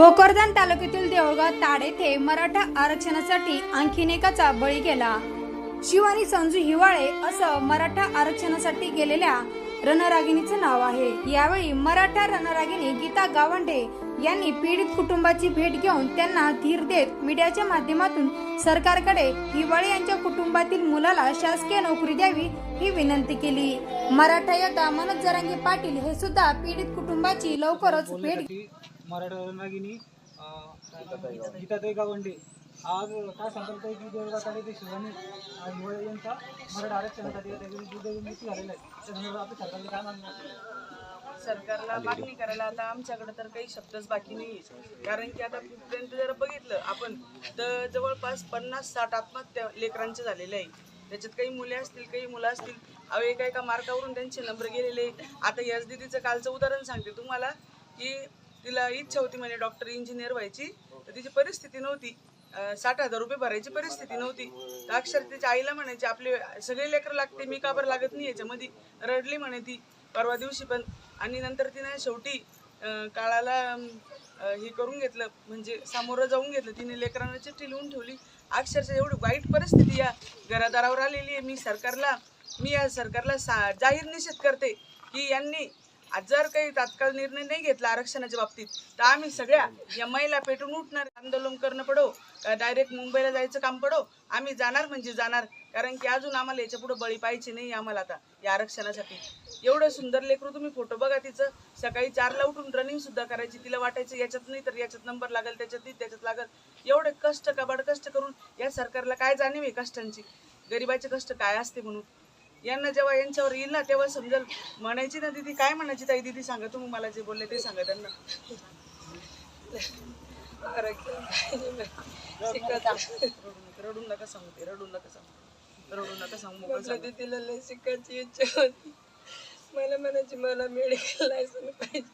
भोकरदन तालुक्यातील देऊळगाव ताड येथे मराठा आरक्षणासाठी आणखीन एकाचा बळी गेला. शिवानी संजू हिवाळे असं मराठा आरक्षणासाठी गेलेल्या रणरागिणीचं नाव आहे. यावेळी मराठा रणरागिणी गीता गावंडे यांनी पीडित कुटुंबाची भेट घेऊन त्यांना धीर देत मीडियाच्या माध्यमातून सरकारकडे हिवाळे यांच्या कुटुंबातील मुलाला शासकीय नोकरी द्यावी ही विनंती केली. मराठा योद्धा मनोज जरांगे पाटील हे सुद्धा पीडित कुटुंबाची लवकरच भेट मराठा रणरागिनी गीताताई गावंडे. आज काय सांगतात ताई की देवळाकडे ते शिवानी हिवाळे यांचा मराठा आरक्षणासाठी मृत्यू झालेला आहे. त्या संदर्भात आपल्या सरकारला काय मागणी आहे? सरकारला मागणी करायला आता आमच्याकडे तर काही शब्दच बाकी नाही कारण की आता कुठपर्यंत जर बघितलं आपण तर जवळपास पन्नास साठ आत्महत्या लेकरांचे झालेले आहे. त्याच्यात काही मुले असतील काही मुलं असतील. अहो एका एका मार्कावरून त्यांचे नंबर गेलेले आहे. आता याच दिदीचं कालचं उदाहरण सांगते तुम्हाला की तिला इच्छा होती म्हणजे डॉक्टर इंजिनियर व्हायची. तर तिची परिस्थिती नव्हती. साठ हजार रुपये भरायची परिस्थिती नव्हती. तर अक्षर तिच्या आईला म्हणायचे आपले सगळे लेकर लागते मी का बरं लागत नाही याच्यामध्ये? रडली म्हणे ती परवा दिवशी पण. आणि नंतर तिने शेवटी काळाला हे करून घेतलं. म्हणजे सामोरं जाऊन घेतलं. तिने लेकरांना चिठ्ठी लिहून ठेवली. अक्षरशः एवढी वाईट परिस्थिती या घरादारावर आलेली आहे. मी सरकारला मी या सरकारला सा जाहीर निषेध करते की यांनी आज जर काही तात्काळ निर्णय नाही घेतला आरक्षणाच्या बाबतीत तर आम्ही सगळ्या या महिला पेटून उठणार. आंदोलन करणं पडो डायरेक्ट मुंबईला जायचं काम पडो आम्ही जाणार म्हणजे जाणार. कारण की अजून आम्हाला याच्यापुढे बळी पाहिजे नाही आम्हाला आता या आरक्षणासाठी. एवढं सुंदर लेकरू तुम्ही फोटो बघा तिचं. सकाळी चारला उठून रनिंग सुद्धा करायची. तिला वाटायचं याच्यात नाही तर याच्यात नंबर लागेल त्याच्यात नाही त्याच्यात लागेल. एवढे कष्ट कबाड कष्ट करून या सरकारला काय जाणीव आहे कष्टांची? गरिबाचे कष्ट काय असते म्हणून? यांना जेव्हा यांच्यावर येईल ना तेव्हा समजेल. म्हणायची ना दिदी काय म्हणायची ताई? दिदी सांगा तुम्ही मला जे बोलले ते सांगा त्यांना. रडू नका रडू नका सांगू ते रडू नका सांगू. रडू नका सांगू तिला लय शिकायची इच्छा होती. मला म्हणायची मला मेडिकल लायसन पाहिजे.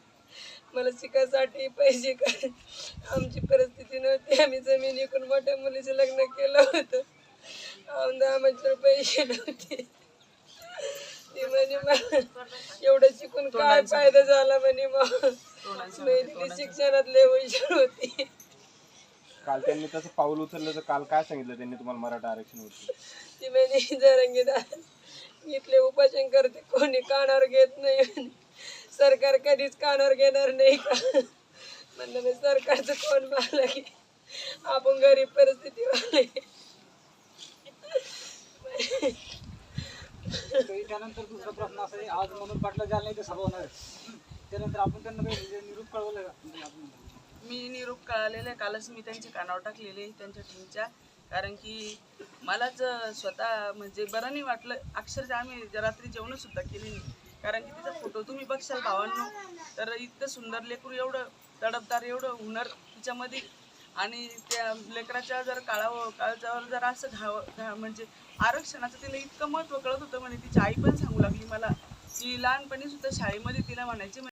मला शिकायसाठी पैसे काय आमची परिस्थिती नव्हती. आम्ही जमीन विकून मोठ्या मुलीचं लग्न केलं होतं. आमदा आमच्या पैसे नव्हते. ती म्हणे मला एवढं शिकून काय फायदा झाला म्हणे मग मी ती शिक्षणात लय हुशार होती. काल त्यांनी तसं पाऊल उचललं तर काल काय सांगितलं त्यांनी तुम्हाला मराठा आरक्षण होती ती म्हणे जरंगीदार इथले उपोषण करते कोणी कानावर घेत नाही म्हणे. सरकार कधीच कानावर घेणार नाही का? म्हणलं मी सरकारचं कोण मारलं की आपण गरीब परिस्थिती वाले तरी त्यानंतर दुसरा प्रश्न असा आहे आज म्हणून पाटला जाल नाही तर सभा होणार त्यानंतर आपण त्यांना काही म्हणजे निरूप कळवलं का? म्हणजे मी निरूप कळालेलं आहे. कालच मी त्यांचे कानावर टाकलेले त्यांच्या टीमच्या कारण की मलाच स्वतः म्हणजे बरं नाही वाटलं. अक्षरशः आम्ही रात्री जेवण सुद्धा केले नाही. कारण की तिचा फोटो तुम्ही बघशाल भावांनो. तर इतकं सुंदर लेकरू एवढं तडपदार एवढं हुनर तिच्यामध्ये आणि त्या लेकराच्या जर काळावर काळजावर जर असं घाव घा म्हणजे आरक्षणाचं तिला इतकं महत्त्व कळत होतं म्हणजे तिची आई पण सांगू लागली मला की लहानपणी सुद्धा शाळेमध्ये तिला म्हणायची